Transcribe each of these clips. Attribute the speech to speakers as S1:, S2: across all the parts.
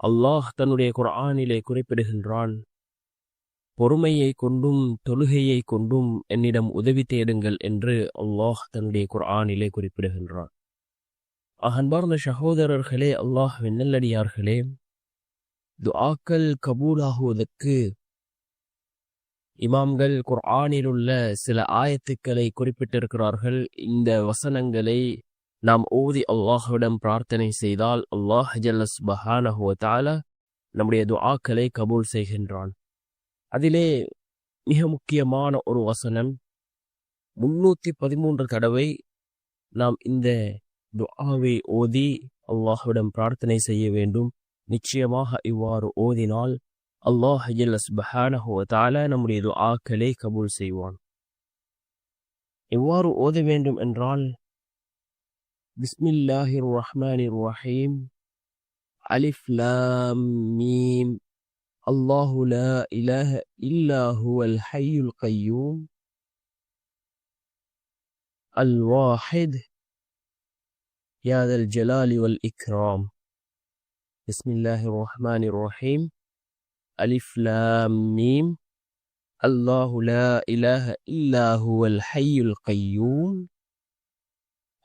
S1: அல்லாஹ் தன்னுடைய குர்ஆனிலே குறிப்பிடுகின்றான் பொறுமையை கொண்டும் தொழுகையை கொண்டும் என்னிடம் உதவி தேடுங்கள் என்று அல்லாஹ் தன்னுடைய குர்ஆனிலே குறிப்பிடுகின்றான். அன்பார்ந்த சகோதரர்களே அல்லாஹ் வெண்ணல்லடியார்களே துஆக்கள் கபூலாகுவதற்கு இமாம்கள் குர்ஆனிலுள்ள சில ஆயத்துக்களை குறிப்பிட்டிருக்கிறார்கள். இந்த வசனங்களை நாம் ஓதி அல்லாஹ்விடம் பிரார்த்தனை செய்தால் அல்லாஹ் ஜல்லஸ் பஹானஹுவத்தால நம்முடைய துஆக்களை கபூல் செய்கின்றான். அதிலே மிக முக்கியமான ஒரு வசனம் முன்னூத்தி பதிமூன்று தடவை நாம் இந்த துஆவை ஓதி அல்லாஹ்விடம் பிரார்த்தனை செய்ய வேண்டும். நிச்சயமாக இவ்வாறு ஓதினால் அல்லாஹ் ஜல்லஸ் பஹானஹுவத்தால நம்முடைய துஆக்களை கபூல் செய்வான். எவ்வாறு ஓத வேண்டும் என்றால் بسم الله الرحمن الرحيم ألف لام ميم الله لا إله إلا هو الحي القيوم الواحد يا ذا الجلال والإكرام بسم الله الرحمن الرحيم ألف لام ميم الله لا إله إلا هو الحي القيوم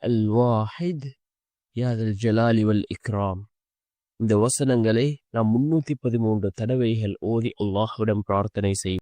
S1: الواحد யாதல் ஜலாலி வல் இக்ராம் இந்த வசனங்களை நாம் முன்னூத்தி பதிமூன்று தடவைகள் ஓதி அல்லாஹ்விடம் பிரார்த்தனை செய்